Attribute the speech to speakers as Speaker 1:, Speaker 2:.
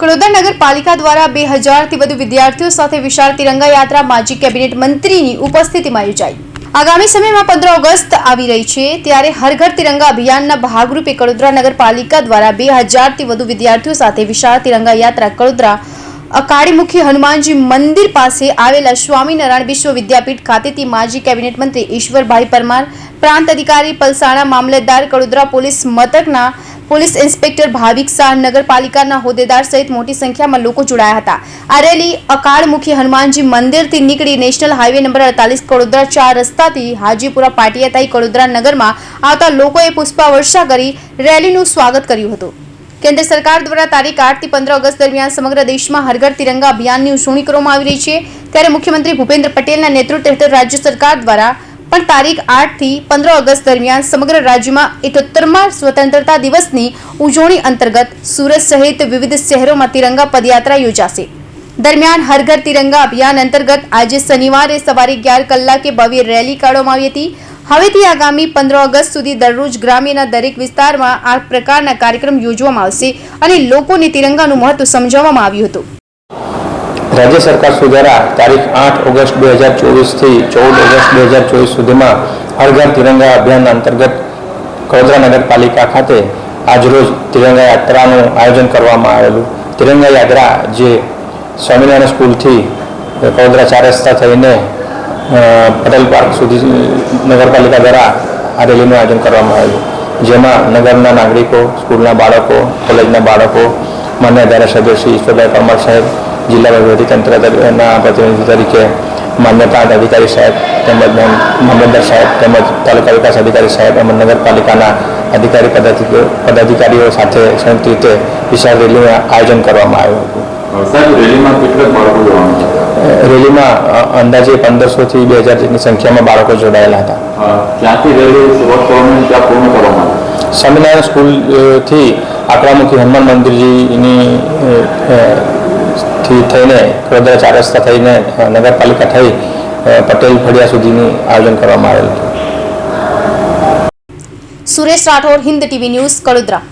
Speaker 1: કડોદરા નગરપાલિકા દ્વારા બે હજારથી વધુ વિદ્યાર્થીઓ સાથે વિશાળ તિરંગા યાત્રા માજી કેબિનેટ મંત્રીની ઉપસ્થિતિમાં યોજાઈ. આગામી સમયમાં પંદર ઓગસ્ટ આવી રહી છે, ત્યારે હર ઘર તિરંગા અભિયાનના ભાગરૂપે કડોદરા નગરપાલિકા દ્વારા બે હજારથી વધુ વિદ્યાર્થીઓ સાથે વિશાળ તિરંગા યાત્રા કડોદરા અકાળીમુખી હનુમાનજી મંદિર પાસે આવેલા સ્વામિનારાયણ વિશ્વ વિદ્યાપીઠ ખાતેથી માજી કેબિનેટ મંત્રી ઈશ્વરભાઈ પરમાર, પ્રાંત અધિકારી પલસાણા મામલતદાર કડોદરા પોલીસ મથકના પોલીસ ઇન્સ્પેક્ટર ભાવિક શાહ નગરપાલિકાના હોદ્દેદાર સહિત મોટી સંખ્યામાં લોકો જોડાયા હતા. આ રેલી અકાળમુખી હનુમાનજી મંદિરથી નીકળી નેશનલ હાઈવે નંબર અડતાલીસ કડોદરા ચાર રસ્તાથી હાજીપુરા પાટિયાતાઈ કડોદરા નગરમાં આવતા લોકોએ પુષ્પાવર્ષા કરી રેલીનું સ્વાગત કર્યું હતું. કેન્દ્ર સરકાર દ્વારા તારીખ આઠથી પંદર ઓગસ્ટ દરમિયાન સમગ્ર દેશમાં હરઘર તિરંગા અભિયાનની ઉજવણી કરવામાં આવી રહી છે. ત્યારે મુખ્યમંત્રી ભૂપેન્દ્ર પટેલના નેતૃત્વ હેઠળ રાજ્ય સરકાર દ્વારા પણ તારીખ આઠથી પંદર ઓગસ્ટ દરમિયાન સમગ્ર રાજ્યમાં ઇઠોતેરમાં સ્વતંત્રતા દિવસની ઉજવણી અંતર્ગત સુરત સહિત વિવિધ શહેરોમાં તિરંગા પદયાત્રા યોજાશે. દરમિયાન હર ઘર તિરંગા અભિયાન અંતર્ગત આજે શનિવારે સવારે અગિયાર કલાકે ભવ્ય રેલી કાઢવામાં આવી હતી. હવેથી આગામી પંદર ઓગસ્ટ સુધી દરરોજ ગ્રામ્યના દરેક વિસ્તારમાં આ પ્રકારના કાર્યક્રમ યોજવામાં આવશે અને લોકોને તિરંગાનું મહત્વ સમજાવવામાં આવ્યું હતું.
Speaker 2: રાજ્ય સરકાર દ્વારા તારીખ આઠ ઓગસ્ટ બે હજાર ચોવીસથી ચૌદ ઓગસ્ટ બે હજાર ચોવીસ સુધીમાં હર ઘર તિરંગા અભિયાન અંતર્ગત વડોદરા નગરપાલિકા ખાતે આજરોજ તિરંગા યાત્રાનું આયોજન કરવામાં આવેલું. તિરંગા યાત્રા જે સ્વામિનારાયણ સ્કૂલથી વડોદરા ચાર રસ્તા થઈને પટેલ પાર્ક સુધી નગરપાલિકા દ્વારા આ રેલીનું આયોજન કરવામાં આવેલું. જેમાં નગરના નાગરિકો, સ્કૂલના બાળકો, કોલેજના બાળકો, માન્ય ધારાસભ્ય શ્રી ઈશ્વરભાઈ પરમાર સાહેબ જિલ્લા વહીવટીતંત્રના પ્રતિનિધિ તરીકે માન્ય પ્રાંત અધિકારી સાહેબ તેમજ મામલતદાર સાહેબ તેમજ તાલુકા વિકાસ અધિકારી સાહેબ અને નગરપાલિકાના અધિકારી પદાધિકારીઓ સાથે સંયુક્ત રીતે વિશાળ રેલીનું આયોજન કરવામાં આવ્યું હતું.
Speaker 3: રેલીમાં
Speaker 2: અંદાજે પંદરસોથી બે હજાર જેટલી સંખ્યામાં બાળકો જોડાયેલા હતા. સ્વામિનારાયણ સ્કૂલથી આકડામુખી હનુમાન મંદિરજીની થી થઈને વડોદરા ચાર થઈને નગરપાલિકા થઈ પટેલ ફળિયા સુધીનું આયોજન કરવામાં આવેલું હતું.
Speaker 1: Suresh Rathod, Hind TV News, Kadodara.